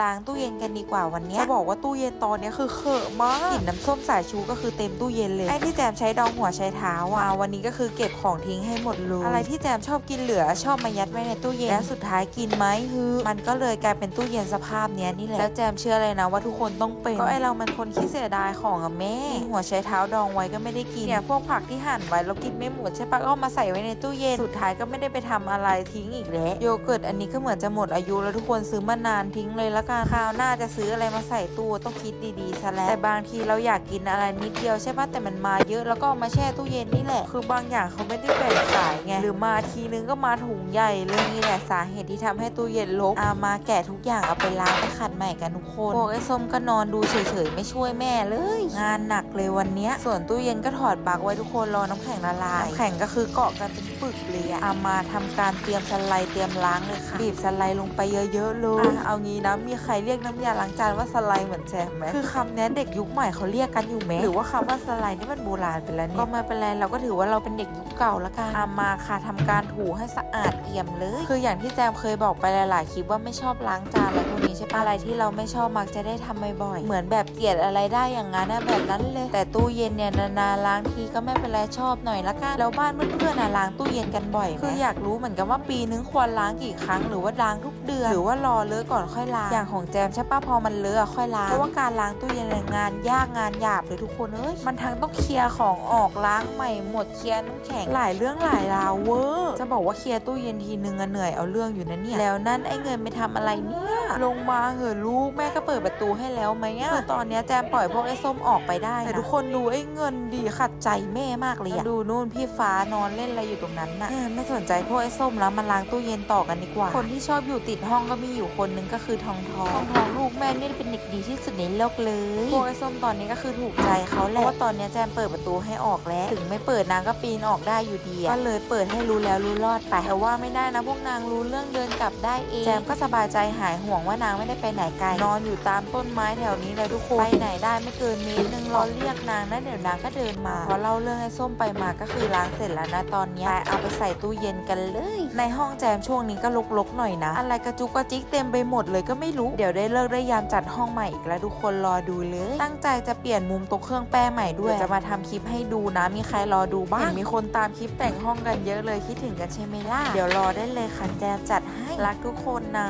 ล้างตู้เย็นกันดีกว่าวันเนี้ยจะบอกว่าตู้เย็นตอนเนี้ยคือเขอะมากกลิ่นน้ำส้มสายชูก็คือเต็มตู้เย็นเลยไอ้ที่แจมใช้ดองหัวใช้เท้าอะวันนี้ก็คือเก็บของทิ้งให้หมดเลยอะไรที่แจมชอบกินเหลือชอบมายัดไว้ในตู้เย็นแล้วสุดท้ายกินไหมฮือมันก็เลยกลายเป็นตู้เย็นสภาพเนี้ยนี่แหละแล้วแจมเชื่อเลยนะว่าทุกคนต้องเป็นก็ไอเรามันคนขี้เสียดายของอะแม่หัวใช้เท้าดองไว้ก็ไม่ได้กินเนี่ยพวกผักที่หั่นไว้แล้วกินไม่หมดใช่ปะก็เอามาใส่ไว้ในตู้เย็นสุดท้ายก็ไม่ได้ไปทำอะไรทิ้งอีกแล้วโยเกิร์ตอันนี้ก็เหมือนจะหมดอายุแล้วทุกคนซื้อมานานทิ้งเลยละกันคราวหน้าจะซื้ออะไรมาใส่ตู้ต้องคิดดีๆซะแล้วแต่บางทีเราอยากกินอะไรนิดเดียวใช่ปะแต่มันมาเยอะแล้วก็เอามาแช่ตู้เย็นนี่แหละ คือบางอย่างเขาไม่ได้แบ่งขายไงหรือมาทีนึงก็มาถุงใหญ่เลยนี่แหละสาเหตุที่ทำให้ตู้เย็นรกอามาแกะทุกอย่างเอาไปล้างไปขัดใหม่กันทุกคนพวกไอ้ส้มก็นอนดูเฉยๆไม่ช่วยแม่เลย งานหนักเลยวันนี้ส่วนตู้เย็นก็ถอดปลั๊กไว้ทุกคนรอน้ำแข็งละลายน้ำแข็งก็คือเกาะกันเป็นปึกเลยอะอามาทำการเตรียมสไลด์เตรียมล้างเลยค่ะบีบสไลด์ลงไปเยอะๆเลยอเอางี้นะมีใครเรียกน้ำยาล้างจานว่าสไลด์เหมือนแจมไหมคือคำเนี้ยเด็กยุคใหม่เขาเรียกกันอยู่ไหมหรือว่าคำว่าสไลด์นี่มันโบราณไปแล้วเนี่ยก็ไมาเป็นไรเราก็ถือว่าเราเป็นเด็กยุคเก่าละกันอามาค่ะทำการถูให้สะอาดเอี่ยมเลย คืออย่างที่แจมเคยบอกไปหลายๆคลิปว่าไม่ชอบล้างจานอะไรพวกนี้ใช่ปะอะไรที่เราไม่ชอบมักจะได้ทำบ่อยๆเหมือนแบบเกลียดอะไรได้อย่างนั้นนะแบบนั้นเลย แต่ตู้เย็นเนี่ยนานๆล้างทีก็ไม่เป็นไรชอบหน่อยละกันแล้วบ้านเพื่อนๆนะล้างตู้เย็นกันบ่อยไหมคืออยากรู้เหมือนกันว่าปีนึงควรล้างกี่ครั้งหรือว่าล้างทุกเดือนหรือว่ารอเลอะก่อนค่อยล้างอย่างของแจมใช่ปะพอมันเลอะอะค่อยล้างเพราะว่าการล้างตู้เย็นเนี่ยงานยากงานหยาบเลยทุกคนเอ้ยมันทั้งต้องเคลียร์ของออกล้างใหม่หมดเคลียร์น้ำแข็งหลายเรื่องหลายราวเวอร์จะบอกว่าเคลียร์ตู้เย็นทีนึงอะเหนื่อยเอาเรื่องอยู่นะเนี่ยแล้วนั่นไอ้เงินไปทำอะไรเนี่ยลงมาเหอะลูกแม่ก็เปิดประตูให้แล้วไหมอะคือตอนเนี้ยแจมปล่อยพวกไอ้ส้มออกไปได้นะแต่ทุกคนดูไอ้เงินดีขัดใจแม่มากเลยอะดูนู่นพี่ฟ้านอนเล่นอะไรอยู่ตรงนั้นน่ะเออไม่สนใจพวกไอ้ส้มแล้วมาล้างตู้เย็นต่อกันดีกว่า คนที่ชอบอยู่ติดห้องก็มีอยู่คนนึงก็คือทองทองทองทองลูกแม่นี่เป็นเด็กดีที่สุดในโลกเลยพวกไอ้ส้มตอนนี้ก็คือถูกใจเขาแหละเพราะว่าตอนเนี้ยแจมเปิดประตูให้ออกแล้ว ถึงไม่เปิดนางก็ปีนออกได้อยู่ดีอะก็เลยเปิดให้รู้แล้วรู้รอดไปแต่ว่าไม่ได้นะพวกนางรู้เรื่องเดินกลับได้เองแจมก็สบายใจหายห่วงว่านางไม่ได้ไปไหนไกลนอนอยู่ตามต้นไม้แถวนี้เลยทุกคนไปไหนได้ไม่เกินเมตรนึงรอเรียกนางนะเดี๋ยวนางก็เดินมาพอเล่าเรื่องไอ้ส้มไปมาก็คือล้างเสร็จแล้วนะตอนเนี้ยไปเอาไปใส่ตู้เย็นกันเลย ในห้องแจมช่วงนี้ก็ลกๆหน่อยนะ อะไรกระจุกกระจิกเต็มไปหมดเลยก็ไม่รู้ เดี๋ยวได้เลิกได้ยามจัดห้องใหม่อีกแล้วทุกคนรอดูเลย ตั้งใจจะเปลี่ยนมุมตรงเครื่องแป้งใหม่ด้วยจะมาทำคลิปให้ดูนะมีใครรอดูบ้างเห็นมีคนตามคลิปแต่งห้องกันเยอะเลยคิดถึงกันใช่ไหมล่ะเดี๋ยวรอได้เลยค่ะแจมจัดให้รักทุกคนนะ